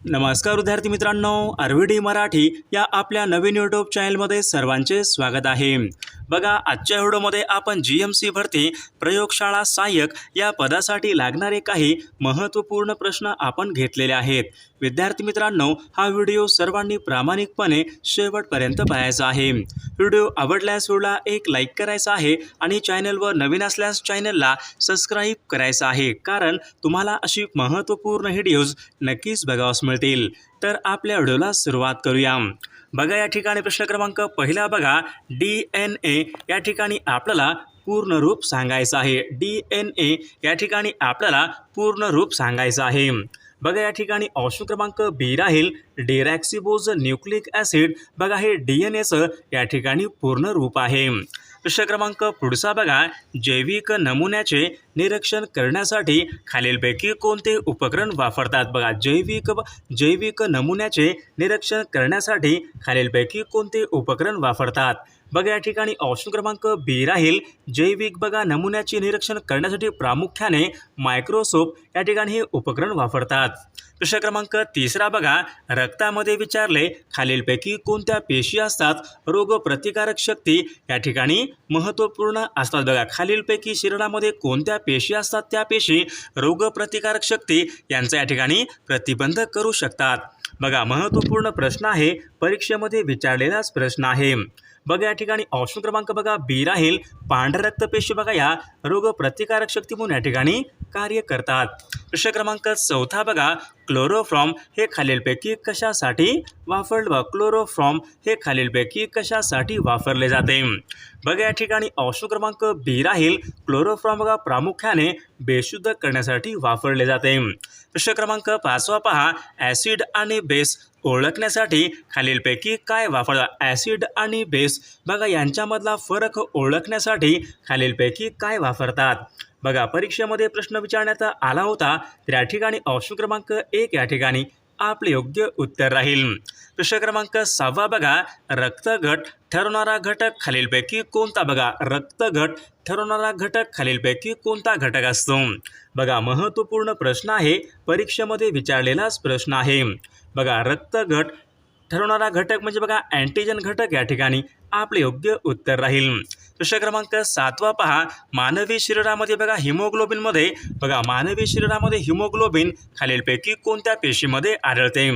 नमस्कार विद्यार्थी मित्रांनो आरव्हीडी मराठी या आपल्या नवीन यूट्यूब चॅनलमध्ये सर्वांचे स्वागत आहे. बघा आजच्या व्हिडिओमध्ये आपण जी एम सी भरती प्रयोगशाळा सहाय्यक या पदासाठी लागणारे काही महत्त्वपूर्ण प्रश्न आपण घेतलेले आहेत. विद्यार्थी मित्रांनो हा व्हिडिओ सर्वांनी प्रामाणिकपणे शेवटपर्यंत पाहायचा आहे. व्हिडिओ आवडल्यास व्हिडिओला एक लाईक करायचा आहे आणि चॅनलवर नवीन असल्यास चॅनलला सबस्क्राईब करायचं आहे. कारण तुम्हाला अशी महत्त्वपूर्ण व्हिडिओज नक्कीच बघावास मिळतील. तर आपल्या व्हिडिओला सुरुवात करूया. बघा या ठिकाणी प्रश्न क्रमांक पहिला बघा. डी एन ए या ठिकाणी आपल्याला पूर्ण रूप सांगायचं आहे. डी एन ए या ठिकाणी आपल्याला पूर्ण रूप सांगायचं आहे. बघा या ठिकाणी ऑप्शन क्रमांक बी राहील. Deoxyribose nucleic acid. बघा हे डी एन एचं या ठिकाणी पूर्ण रूप आहे. प्रश्न क्रमांक पुढचा बघा. जैविक नमुन्याचे निरीक्षण करण्यासाठी खालीलपैकी कोणते उपकरण वापरतात? बघा जैविक जैविक नमुन्याचे निरीक्षण करण्यासाठी खालीलपैकी कोणते उपकरण वापरतात? बघा या ठिकाणी ऑप्शन क्रमांक बी राहील. जैविक बघा नमुन्याचे निरीक्षण करण्यासाठी प्रामुख्याने मायक्रोसोप या ठिकाणी हे उपकरण वापरतात. प्रश्न क्रमांक तिसरा बघा. रक्तामध्ये विचारले खालीलपैकी कोणत्या पेशी असतात? रोगप्रतिकारक शक्ती या ठिकाणी महत्त्वपूर्ण असतात बघा. खालीलपैकी शरीरामध्ये कोणत्या पेशी असतात? त्या पेशी रोगप्रतिकारक शक्ती यांचा या ठिकाणी प्रतिबंध करू शकतात. बघा महत्त्वपूर्ण प्रश्न आहे. परीक्षेमध्ये विचारलेलाच प्रश्न आहे. बघा या ठिकाणी ऑप्शन क्रमांक बघा बी राहील. पांढऱ्या रक्तपेशी बघा या रोगप्रतिकारक शक्ती म्हणून या ठिकाणी कार्य करतात. प्रश्न क्रमांक चौथा बघा क्लोरोफ्रॉम हे खालीलपैकी कशासाठी वापर क्लोरोफ्रॉम हे खालीलपैकी कशासाठी वापरले जाते? बघा या ठिकाणी ऑप्शन क्रमांक बी राहील. क्लोरोफ्रॉम बघा प्रामुख्याने बेशुद्ध करण्यासाठी वापरले जाते. प्रश्न क्रमांक पाचवा पहा ॲसिड आणि बेस ओळखण्यासाठी खालीलपैकी काय वापरतात? ॲसिड आणि बेस. बघा यांच्यामधला फरक ओळखण्यासाठी खालीलपैकी काय वापरतात? बघा परीक्षेमध्ये प्रश्न विचारण्यात आला होता. तर या ठिकाणी ऑप्शन क्रमांक एक या ठिकाणी आपले योग्य उत्तर राहील. प्रश्न क्रमांक सहावा बघा. रक्तगट ठरवणारा घटक खालीलपैकी कोणता? बघा रक्तगट ठरवणारा घटक खालीलपैकी कोणता घटक असतो? बघा महत्त्वपूर्ण प्रश्न आहे. परीक्षेमध्ये विचारलेलाच प्रश्न आहे. बघा रक्तगट ठरवणारा घटक म्हणजे बघा अँटीजन घटक या ठिकाणी आपले योग्य उत्तर राहील. प्रश्न क्रमांक सातवा पहा. मानवी शरीरामध्ये बघा हिमोग्लोबिनमध्ये बघा मानवी शरीरामध्ये हिमोग्लोबिन खालीलपैकी कोणत्या पेशीमध्ये आढळते?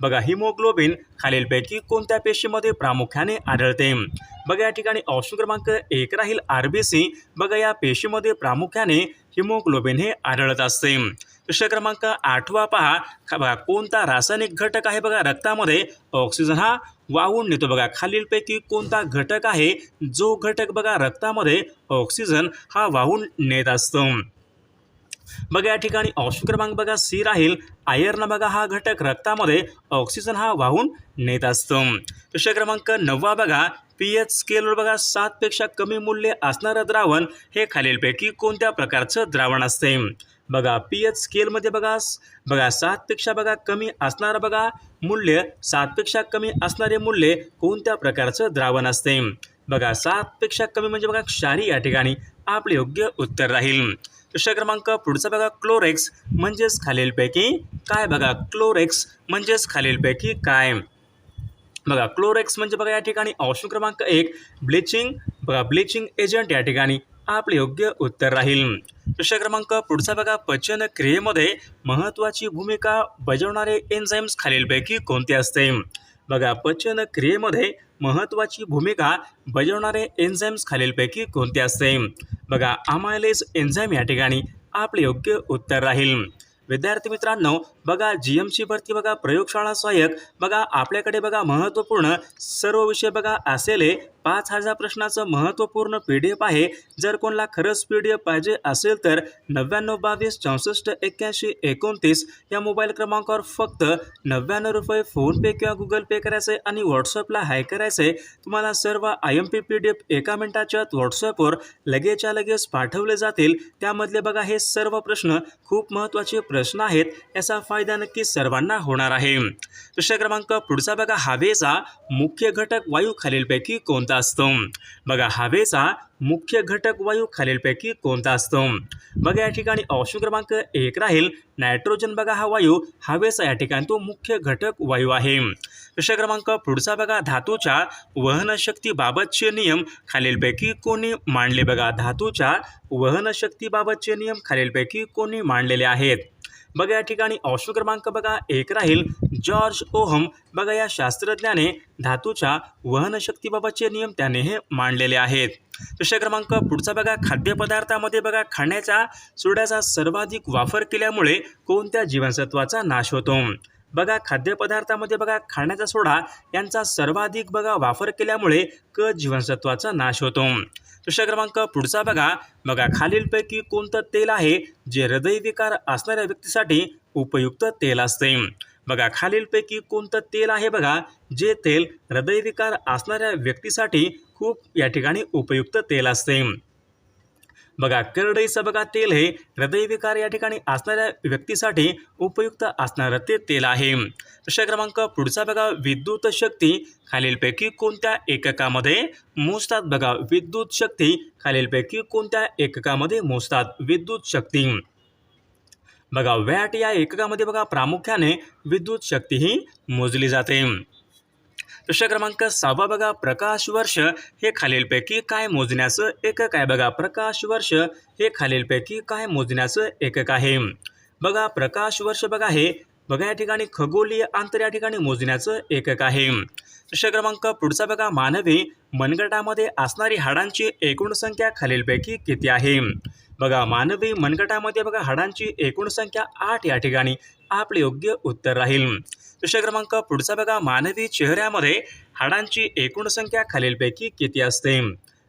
बघा हिमोग्लोबिन खालीलपैकी कोणत्या पेशीमध्ये प्रामुख्याने आढळते? बघा या ठिकाणी ऑप्शन क्रमांक एक राहील आर बी सी बघा या पेशीमध्ये प्रामुख्याने हिमोग्लोबिन हे आढळत असते. प्रश्न क्रमांक आठवा पहा. बघा कोणता रासायनिक घटक आहे बघा रक्तामध्ये? ऑक्सिजन हा वाहून नेतो बघा. खालीलपैकी कोणता घटक आहे? जो घटक बघा रक्तामध्ये ऑक्सिजन हा वाहून नेत असतो. बघा या ठिकाणी ऑप्शन क्रमांक बघा सी राहील. आयर्न बघा हा घटक रक्तामध्ये ऑक्सिजन हा वाहून नेत असतो. प्रश्न क्रमांक नववा बघा. पी एच स्केलवर बघा सातपेक्षा कमी मूल्य असणारं द्रावण. हे खालीलपैकी कोणत्या प्रकारचं द्रावण असते? बघा पी एच स्केलमध्ये बघा बघा सातपेक्षा बघा कमी असणारं बघा मूल्य सातपेक्षा कमी असणारे मूल्य कोणत्या प्रकारचं द्रावण असते? बघा सातपेक्षा कमी म्हणजे बघा क्षारी या ठिकाणी आपले योग्य उत्तर राहील. प्रश्न क्रमांक पुढचा बघा क्लोरेक्स म्हणजेच खालीलपैकी काय बघा? क्लोरेक्स म्हणजेच खालीलपैकी काय? बघा क्लोरेक्स म्हणजे बघा या ठिकाणी ऑप्शन क्रमांक एक ब्लिचिंग बघा ब्लिचिंग एजंट या ठिकाणी आपले योग्य उत्तर राहील. प्रश्न क्रमांक पुढचा बघा. पचन क्रियेमध्ये महत्त्वाची भूमिका बजावणारे एन्झाईम्स खालीलपैकी कोणते असते? बघा पचन क्रियेमध्ये महत्त्वाची भूमिका बजावणारे एन्झाईम्स खालीलपैकी कोणते असते? बघा अमायलेज एन्झाईम या ठिकाणी आपले योग्य उत्तर राहील. विद्यार्थी मित्रांनो बघा जी एमची भरती बघा प्रयोगशाळा सहाय्यक बघा आपल्याकडे बघा महत्त्वपूर्ण सर्व विषय बघा असलेले पाच हजार प्रश्नाचं महत्त्वपूर्ण पी डी एफ आहे. जर कोणाला खरंच पी डी एफ पाहिजे असेल तर नव्याण्णव बावीस चौसष्ट एक्क्याऐंशी एकोणतीस या मोबाईल क्रमांकावर फक्त नव्याण्णव रुपये फोनपे किंवा गुगल पे करायचे आणि व्हॉट्सअपला हाय करायचे तुम्हाला सर्व I M P P D F एका मिनिटाच्या व्हॉट्सअपवर लगेचच्या लगेच पाठवले जातील. त्यामधले बघा हे सर्व प्रश्न खूप महत्त्वाचे प्रश्न आहेत. याचा फायदा फायदा नक्की सर्वांना होणार आहे. प्रश्न क्रमांक पुढचा बघा हवेचा मुख्य घटक वायू खालीलपैकी कोणता असतो? बघा हवेचा मुख्य घटक वायू खालीलपैकी कोणता असतो? बघा या ठिकाणी ऑप्शन क्रमांक एक राहील. नायट्रोजन बघा हा वायू हवेचा या ठिकाणी तो मुख्य घटक वायू आहे. प्रश्न क्रमांक पुढचा बघा धातूच्या वहनशक्तीबाबतचे नियम खालीलपैकी कोणी मांडले? बघा धातूच्या वहनशक्तीबाबतचे नियम खालीलपैकी कोणी मांडलेले आहेत? बघा या ठिकाणी ऑप्शन क्रमांक बघा एक राहील. जॉर्ज ओहम बघा या शास्त्रज्ञाने धातूच्या वहनशक्तीबाबतचे नियम त्याने हे मांडलेले आहेत. प्रश्न क्रमांक पुढचा बघा खाद्यपदार्थामध्ये बघा खाण्याच्या सोड्याचा सर्वाधिक वापर केल्यामुळे कोणत्या जीवनसत्वाचा नाश होतो? बघा खाद्यपदार्थामध्ये बघा खाण्याचा सोडा यांचा सर्वाधिक बघा वापर केल्यामुळे क जीवनसत्वाचा नाश होतो? प्रश्न क्रमांक पुढचा बघा. बघा खालीलपैकी कोणतं तेल आहे जे हृदयविकार असणाऱ्या व्यक्तीसाठी उपयुक्त तेल असते? बघा खालीलपैकी कोणतं तेल आहे बघा जे तेल हृदयविकार असणाऱ्या व्यक्तीसाठी खूप या ठिकाणी उपयुक्त तेल असते. बघा करडईचं बघा तेल हे हृदयविकार या ठिकाणी असणाऱ्या व्यक्तीसाठी उपयुक्त असणारं ते तेल आहे. प्रश्न क्रमांक पुढचा बघा विद्युत शक्ती खालीलपैकी कोणत्या एककामध्ये मोजतात? बघा विद्युत शक्ती खालीलपैकी कोणत्या एककामध्ये मोजतात? विद्युत शक्ती. बघा वॅट या एककामध्ये बघा प्रामुख्याने विद्युत शक्ती ही मोजली जाते. प्रश्न क्रमांक सहावा बघा प्रकाश वर्ष. हे खालीलपैकी काय मोजण्याचं एकक आहे बघा? प्रकाश वर्ष हे खालीलपैकी काय मोजण्याचं एकक आहे? बघा प्रकाश वर्ष बघा हे बघा या ठिकाणी खगोलीय अंतर या ठिकाणी मोजण्याचं एकक आहे. प्रश्न क्रमांक पुढचा बघा मानवी मनगटामध्ये असणारी हाडांची एकूण संख्या खालीलपैकी किती आहे? बघा मानवी मनगटामध्ये बघा हाडांची एकूण संख्या आठ या ठिकाणी. आपले योग्य उत्तर राहील. विषय क्रमांक पुढचा बघा मानवी चेहऱ्यामध्ये हाडांची एकूण संख्या खालीलपैकी किती असते?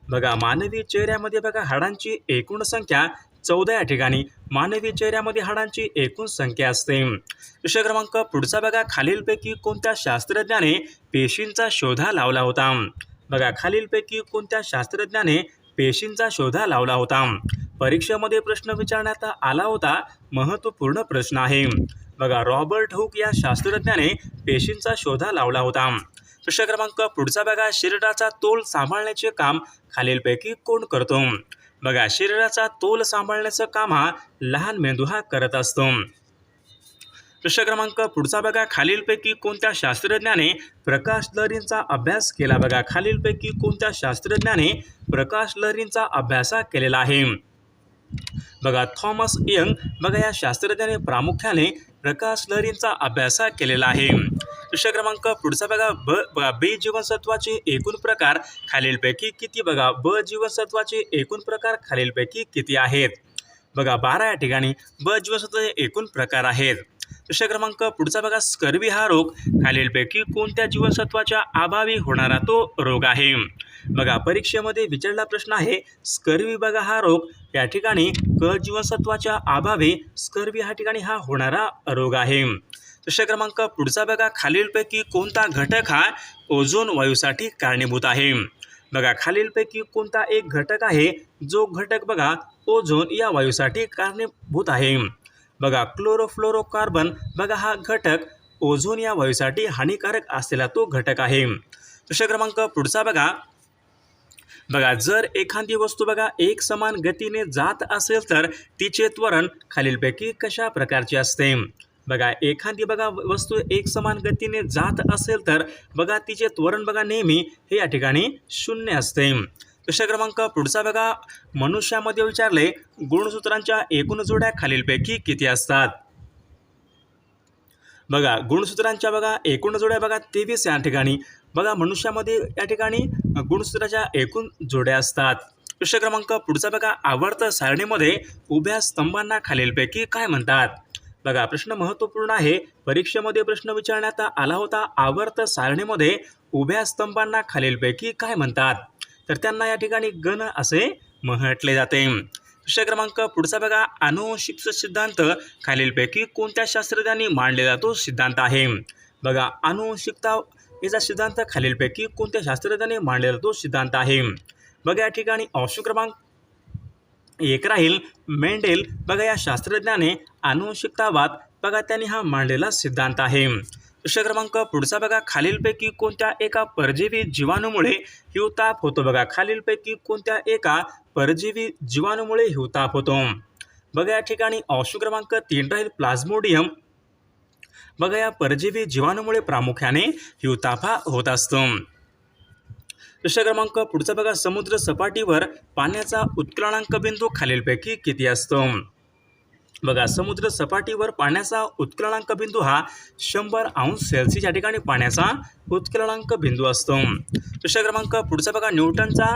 बघा मानवी चेहऱ्यामध्ये बघा हाडांची एकूण संख्या चौदा या ठिकाणी. मानवी चेहऱ्यामध्ये हाडांची एकूण संख्या असते. विषय क्रमांक पुढचा बघा खालीलपैकी कोणत्या शास्त्रज्ञाने पेशींचा शोधा लावला होता? बघा खालीलपैकी कोणत्या शास्त्रज्ञाने पेशींचा शोधा लावला होता. परीक्षेमध्ये प्रश्न विचारण्यात आला होता महत्त्वपूर्ण प्रश्न आहे. बघा रॉबर्ट हुक या शास्त्रज्ञाने पेशींचा शोधा लावला होता. प्रश्न क्रमांक पुढचा बघा शरीराचा तोल सांभाळण्याचे काम खालीलपैकी कोण करतो? बघा शरीराचा तोल सांभाळण्याचं काम हा लहान मेंदू हा करत असतो. प्रश्न क्रमांक पुढचा बघा. खालीलपैकी कोणत्या शास्त्रज्ञाने प्रकाश लहरींचा अभ्यास केला? बघा. खालीलपैकी कोणत्या शास्त्रज्ञाने प्रकाश लहरींचा अभ्यास केलेला आहे? बघा. थॉमस यंग बघा या शास्त्रज्ञाने प्रामुख्याने प्रकाश लहरींचा अभ्यास केलेला आहे. प्रश्न क्रमांक पुढचा बघा. ब बघा. बे जीवनसत्वाचे एकूण प्रकार खालीलपैकी किती? बघा. ब जीवनसत्वाचे एकूण प्रकार खालीलपैकी किती आहेत? बघा बारा या ठिकाणी. ब जीवनसत्वाचे एकूण प्रकार आहेत. प्रश्न क्रमांक पुढचा बघा. स्कर्वी हा रोग खालीलपैकी कोणत्या जीवनसत्वाच्या अभावी होणारा तो रोग आहे? बघा परीक्षेमध्ये विचारला प्रश्न आहे स्कर्वी बघा हा रोग या ठिकाणी क जीवनसत्वाच्या अभावी स्कर्वी हा ठिकाणी हा होणारा रोग आहे. प्रश्न क्रमांक पुढचा बघा. खालीलपैकी कोणता घटक हा ओझोन वायूसाठी कारणीभूत आहे? बघा खालीलपैकी कोणता एक घटक आहे जो घटक बघा ओझोन या वायूसाठी कारणीभूत आहे. बघा क्लोरोफ्लोरोकार्बन बघा हा घटक ओझोन या वायूसाठी हानिकारक असलेला तो घटक आहे. प्रश्न क्रमांक पुढचा बघा. बघा जर एखादी वस्तू बघा एक समान गतीने जात असेल तर तिचे त्वरण खालीलपैकी कशा प्रकारचे असते? बघा एखादी बघा वस्तू एक समान गतीने जात असेल तर बघा तिचे त्वरण बघा नेहमी हे या ठिकाणी शून्य असते. प्रश्न क्रमांक पुढचा बघा. मनुष्यामध्ये विचारले गुणसूत्रांच्या एकूण जोड्या खालीलपैकी किती असतात? बघा गुणसूत्रांच्या बघा एकूण जोड्या बघा तेवीस या ठिकाणी. बघा मनुष्यामध्ये या ठिकाणी गुणसूत्राच्या एकूण जोड्या असतात. प्रश्न क्रमांक पुढचा बघा आवर्त सारणीमध्ये उभ्या स्तंभांना खालीलपैकी काय म्हणतात? बघा प्रश्न महत्त्वपूर्ण आहे. परीक्षेमध्ये प्रश्न विचारण्यात आला होता आवर्त सारणीमध्ये उभ्या स्तंभांना खालीलपैकी काय म्हणतात? तर त्यांना या ठिकाणी गण असे म्हटले जाते. प्रश्न क्रमांक पुढचा बघा. अनुवंशिक सिद्धांत. खालीलपैकी कोणत्या शास्त्रज्ञांनी मांडलेला तो सिद्धांत आहे? बघा अनुवंशिकता याचा सिद्धांत खालीलपैकी कोणत्या शास्त्रज्ञाने मांडलेला तो सिद्धांत आहे? बघा या ठिकाणी ऑप्शन क्रमांक एक राहील. मेंडेल बघा या शास्त्रज्ञाने अनुवंशिकतावाद बघा त्यांनी हा मांडलेला सिद्धांत आहे. प्रश्न क्रमांक पुढचा बघा. खालीलपैकी कोणत्या एका परजीवी जीवाणूमुळे हिवताप होतो बघा. खालीलपैकी कोणत्या एका परजीवी जीवाणूमुळे हिवताप होतो? बघा या ठिकाणी ऑप्शन क्रमांक तीन राहील. प्लाझ्मोडियम. बघा या परजीवी जीवाणूमुळे प्रामुख्याने हिवतापा होत असतो. प्रश्न क्रमांक पुढचा बघा. समुद्र सपाटीवर पाण्याचा उत्क्राणांक बिंदू खालीलपैकी किती असतो? बघा समुद्र सपाटीवर पाण्याचा उत्क्लनांक बिंदू हा शंभर अंश सेल्सिअस या ठिकाणी पाण्याचा उत्क्लनांक बिंदू असतो. प्रश्न क्रमांक पुढचा बघा न्यूटनचा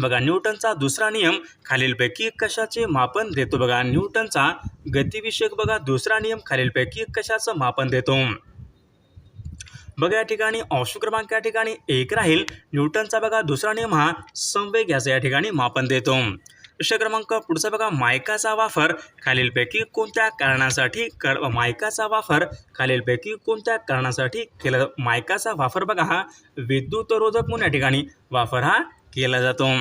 बघा न्यूटनचा दुसरा नियम खालीलपैकी कशाचे मापन देतो? बघा न्यूटनचा गतिविषयक बघा दुसरा नियम खालीलपैकी कशाचं मापन देतो? बघा या ठिकाणी ऑप्शन क्रमांक या ठिकाणी एक राहील. न्यूटनचा बघा दुसरा नियम हा संवेग याचं या ठिकाणी मापन देतो. प्रश्न क्रमांक पुढचा बघा मायकाचा वापर खालीलपैकी कोणत्या कारणासाठी कर मायकाचा वापर खालीलपैकी कोणत्या कारणासाठी केला मायकाचा वापर बघा हा. विद्युतरोधक म्हणून या ठिकाणी वापर हा केला जातो.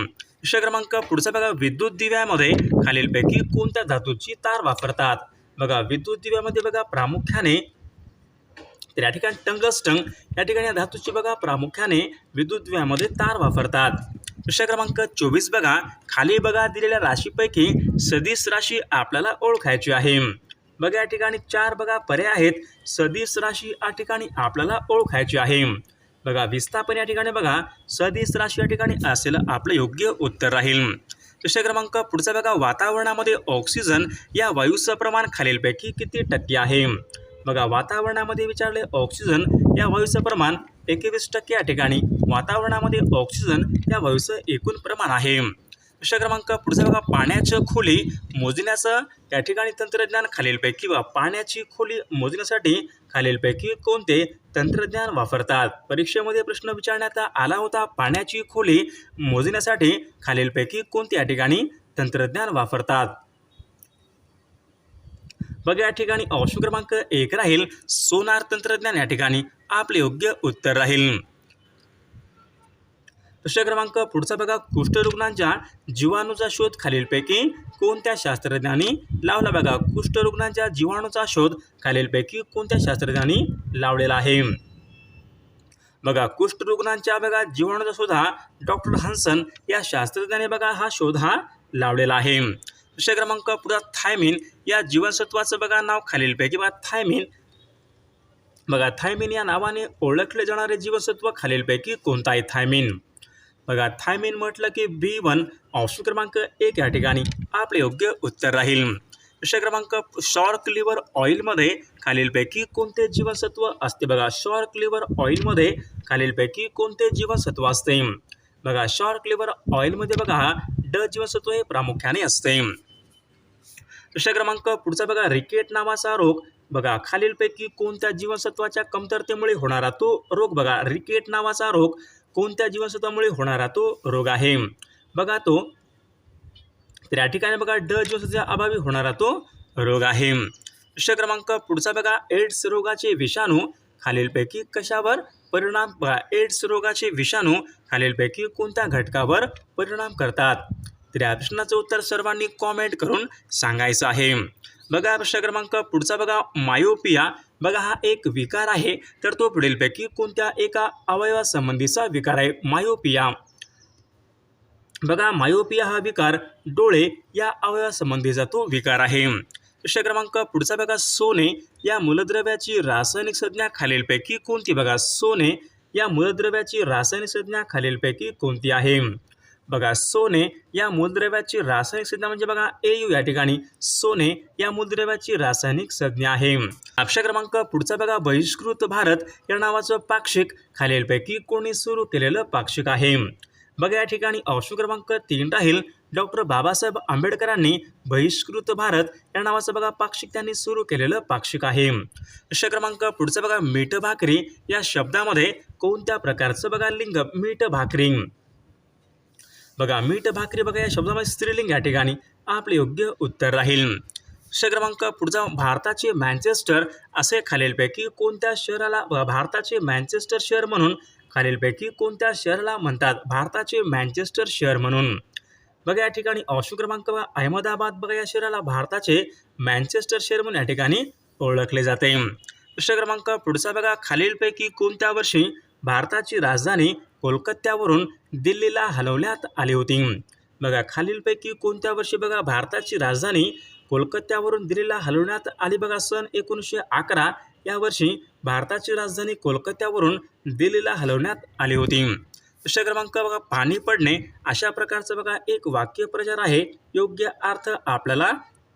प्रश्न क्रमांक पुढचा बघा विद्युत दिव्यामध्ये खालीलपैकी कोणत्या धातूची तार वापरतात? बघा विद्युत दिव्यामध्ये बघा प्रामुख्याने तर या ठिकाणी टंगस्टंग या ठिकाणी धातूची बघा प्रामुख्याने विद्युत दिव्यामध्ये तार वापरतात. प्रश्न क्रमांक चोवीस बघा. खाली बघा दिलेल्या राशीपैकी सदिश राशी आपल्याला ओळखायची आहे. बघा या ठिकाणी चार बघा पर्याय आहेत. सदिश राशी या ठिकाणी आपल्याला ओळखायची आहे. बघा विस्थापन या ठिकाणी बघा. सदिश राशी या ठिकाणी असेल आपलं योग्य उत्तर राहील. प्रश्न क्रमांक पुढचा बघा. वातावरणामध्ये ऑक्सिजन या वायूचं प्रमाण खालीलपैकी किती टक्के आहे? बघा वातावरणामध्ये विचारले ऑक्सिजन या वायूचं प्रमाण एकवीस टक्के या ठिकाणी. वातावरणामध्ये ऑक्सिजन या वायूचं एकूण प्रमाण आहे. प्रश्न क्रमांक पुढचा बघा पाण्याचं खोली मोजण्याचं या ठिकाणी तंत्रज्ञान खालीलपैकी वा पाण्याची खोली मोजण्यासाठी खालीलपैकी कोणते तंत्रज्ञान वापरतात? परीक्षेमध्ये प्रश्न विचारण्यात आला होता पाण्याची खोली मोजण्यासाठी खालीलपैकी कोणते या ठिकाणी तंत्रज्ञान वापरतात? बघा या ठिकाणी ऑप्शन क्रमांक एक राहील. सोनार तंत्रज्ञान या ठिकाणी आपले योग्य उत्तर राहील. प्रश्न क्रमांक पुढचा बघा. कुष्ठरुग्णांच्या जीवाणूचा शोध खालीलपैकी कोणत्या शास्त्रज्ञांनी लावला? बघा कुष्ठरुग्णांच्या जीवाणूचा शोध खालीलपैकी कोणत्या शास्त्रज्ञांनी लावलेला आहे? बघा कुष्ठरुग्णांच्या बघा जीवाणूचा शोध हा डॉक्टर हन्सन या शास्त्रज्ञाने बघा हा शोध हा लावलेला आहे. दुसऱ्या क्रमांक पुढे थायमिन. या जीवनसत्वाचं बघा नाव खालीलपैकी बघा. थायमिन. बघा थायमिन या नावाने ओळखले जाणारे जीवनसत्व खालीलपैकी कोणतं आहे थायमिन? बघा थायमिन म्हटलं की बी वन ऑप्शन क्रमांक एक या ठिकाणी. आपले योग्य उत्तर राहील. दुसऱ्या क्रमांक शॉर्क लिव्हर ऑइलमध्ये खालीलपैकी कोणते जीवनसत्व असते? बघा शॉर्क लिव्हर ऑइलमध्ये खालीलपैकी कोणते जीवनसत्व असते? बघा शॉर्क लिव्हर ऑइलमध्ये बघा ड जीवनसत्व हे प्रामुख्याने असते. दुसरा क्रमांक पुढचा बघा रिकेट नावाचा रोग. बघा खालीलपैकी कोणत्या जीवनसत्वाच्या कमतरतेमुळे होणारा तो रोग? बघा रिकेट नावाचा रोग कोणत्या जीवनसत्वामुळे होणारा तो रोग आहे? बघा तो. तर या ठिकाणी बघा ड जीवनसत्वाच्या अभावी होणारा तो रोग आहे. दुसरा क्रमांक पुढचा बघा एड्स रोगाचे विषाणू. खालीलपैकी कशावर परिणाम? बघा एड्स रोगाचे विषाणू खालीलपैकी कोणत्या घटकावर परिणाम करतात? तर या प्रश्नाचं उत्तर सर्वांनी कॉमेंट करून सांगायचं आहे. बघा प्रश्न क्रमांक पुढचा बघा मायोपिया बघा हा एक विकार आहे तर तो पुढीलपैकी कोणत्या एका अवयवासंबंधीचा विकार आहे? मायोपिया बघा मायोपिया हा विकार डोळे या अवयवासंबंधीचा तो विकार आहे. प्रश्न क्रमांक पुढचा बघा सोने. या मूलद्रव्याची रासायनिक संज्ञा खालीलपैकी कोणती? बघा सोने या मूलद्रव्याची रासायनिक संज्ञा खालीलपैकी कोणती आहे? बघा सोने या मूलद्रव्याची रासायनिक संज्ञा म्हणजे बघा ए यू या ठिकाणी. सोने या मूलद्रव्याची रासायनिक संज्ञा आहे. अक्षर क्रमांक पुढचा बघा बहिष्कृत भारत या नावाचं पाक्षिक खालीलपैकी कोणी सुरू केलेलं पाक्षिक आहे. बघा या ठिकाणी ऑप्शन क्रमांक तीन राहील. डॉक्टर बाबासाहेब आंबेडकरांनी बहिष्कृत भारत या नावाचं बघा पाक्षिक त्यांनी सुरू केलेलं पाक्षिक आहे. प्रश्न क्रमांक पुढचा बघा मीठ भाकरी या शब्दामध्ये कोणत्या प्रकारचं बघा लिंग मीठ भाकरी? बघा मीठ भाकरी बघा या शब्दामध्ये स्त्रीलिंग या ठिकाणी आपले योग्य उत्तर राहील. प्रश्न क्रमांक पुढचा भारताचे मॅन्चेस्टर असे खालीलपैकी कोणत्या शहराला भारताचे मॅन्चेस्टर शहर म्हणून खालीलपैकी कोणत्या शहराला म्हणतात? भारताचे मँचेस्टर शहर म्हणून. बघा या ठिकाणी ऑप्शन क्रमांक अहमदाबाद बघा या शहराला भारताचे मॅन्चेस्टर शहर म्हणून या ठिकाणी ओळखले जाते. प्रश्न क्रमांक पुढचा बघा खालीलपैकी कोणत्या वर्षी भारताची राजधानी कोलकात्यावरून दिल्लीला हलवण्यात आली होती. बघा खालीलपैकी कोणत्या वर्षी बघा भारताची राजधानी कोलकात्यावरून दिल्लीला हलवण्यात आली बघा सन एकोणीसशे अकरा या वर्षी भारताची राजधानी कोलकात्यावरून दिल्लीला हलवण्यात आली होती. दुसऱ्या क्रमांक बघा पाणी पडणे. अशा प्रकारचं बघा एक वाक्यप्रचार आहे. योग्य अर्थ आपल्याला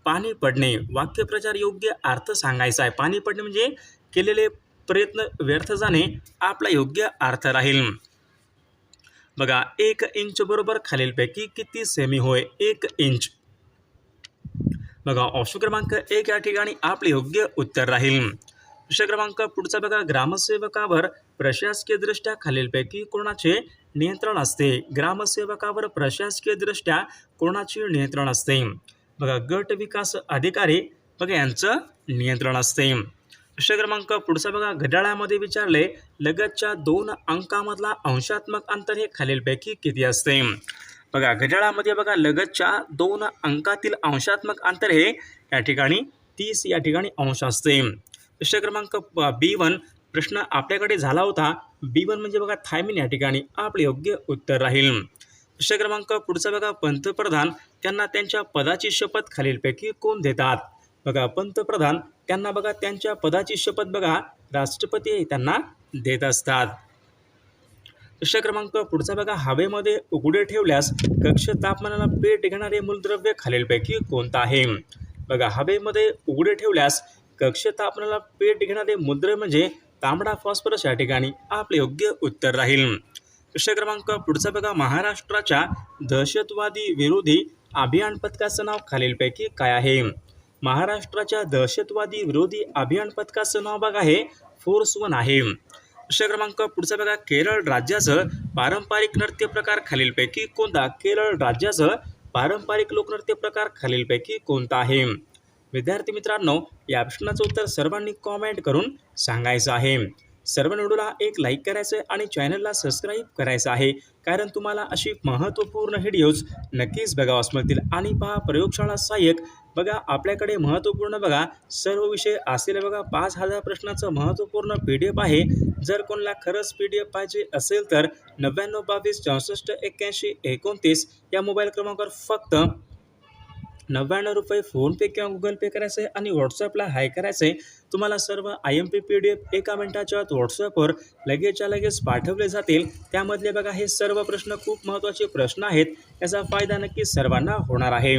पाणी पडणे. वाक्यप्रचार योग्य अर्थ सांगायचा आहे. पाणी पडणे म्हणजे केलेले प्रयत्न व्यर्थ जाणे. आपला योग्य अर्थ राहील. बघा एक इंच बरोबर खालीलपैकी किती सेमी होय? एक इंच. बघा ऑप्शन क्रमांक एक या ठिकाणी आपले योग्य उत्तर राहील. प्रश्न क्रमांक पुढचा बघा ग्रामसेवकावर प्रशासकीयदृष्ट्या खालीलपैकी कोणाचे नियंत्रण असते? ग्रामसेवकावर प्रशासकीयदृष्ट्या कोणाचे नियंत्रण असते? बघा गट विकास अधिकारी बघा यांचं नियंत्रण असते. प्रश्न क्रमांक पुढचा बघा. घड्याळामध्ये विचारले लगतच्या दोन अंकामधला अंशात्मक अंतर हे खालीलपैकी किती असते? बघा घड्याळामध्ये बघा लगतच्या दोन अंकातील अंशात्मक अंतर हे या ठिकाणी तीस या ठिकाणी अंश असते. प्रश्न क्रमांक बी वन. प्रश्न आपल्याकडे झाला होता. बी वन म्हणजे बघा थायमिन या ठिकाणी आपले योग्य उत्तर राहील. प्रश्न क्रमांक पुढचा बघा पंतप्रधान. त्यांना त्यांच्या पदाची शपथ खालीलपैकी कोण देतात? बघा पंतप्रधान त्यांना बघा त्यांच्या पदाची शपथ बघा राष्ट्रपती त्यांना देत असतात. प्रश्न क्रमांक पुढचा बघा हवेमध्ये उघडे ठेवल्यास कक्ष तापमानाला पेट घेणारे मूलद्रव्य खालीलपैकी कोणतं आहे? बघा हवेमध्ये उघडे ठेवल्यास कक्ष तापमानाला पेट घेणारे मूलद्रव्य म्हणजे तांबडा फॉस्फरस या ठिकाणी आपले योग्य उत्तर राहील. प्रश्न क्रमांक पुढचा बघा महाराष्ट्राच्या दहशतवादी विरोधी अभियान पथकाचं नाव खालीलपैकी काय आहे? महाराष्ट्राच्या दहशतवादी विरोधी अभियान पथकाचं नाव बघा आहे फोर्स वन आहे. प्रश्न क्रमांक पुढचा बघा केरळ राज्याचं पारंपरिक नृत्य प्रकार खालीलपैकी कोणता? केरळ राज्याचं पारंपरिक लोकनृत्य प्रकार खालीलपैकी कोणता आहे? विद्यार्थी मित्रांनो या प्रश्नाचं उत्तर सर्वांनी कॉमेंट करून सांगायचं आहे. सर्व व्हिडिओला एक लाईक करायचं आहे आणि चॅनलला सबस्क्राईब करायचं आहे. कारण तुम्हाला अशी महत्त्वपूर्ण व्हिडिओज नक्कीच बघावास मिळतील आणि पहा प्रयोगशाळा सहाय्यक. बघा आपल्याकडे महत्त्वपूर्ण बघा सर्व विषय असलेले बघा पाच हजार प्रश्नाचं महत्त्वपूर्ण पी डी एफ आहे. जर कोणाला खरंच पी डी एफ पाहिजे असेल तर नव्याण्णव बावीस चौसष्ट एक्क्याऐंशी एकोणतीस या मोबाईल क्रमांकावर फक्त नव्याण्णव रुपये फोनपे किंवा गुगल पे करायचं आहे आणि व्हॉट्सअपला हाय करायचं आहे तुम्हाला सर्व I M P P D F एका मिनटाच्या आत व्हॉट्सअपवर लगेचच्या लगेच पाठवले जातील. त्यामधले बघा हे सर्व प्रश्न खूप महत्त्वाचे प्रश्न आहेत. याचा फायदा नक्की सर्वांना होणार आहे.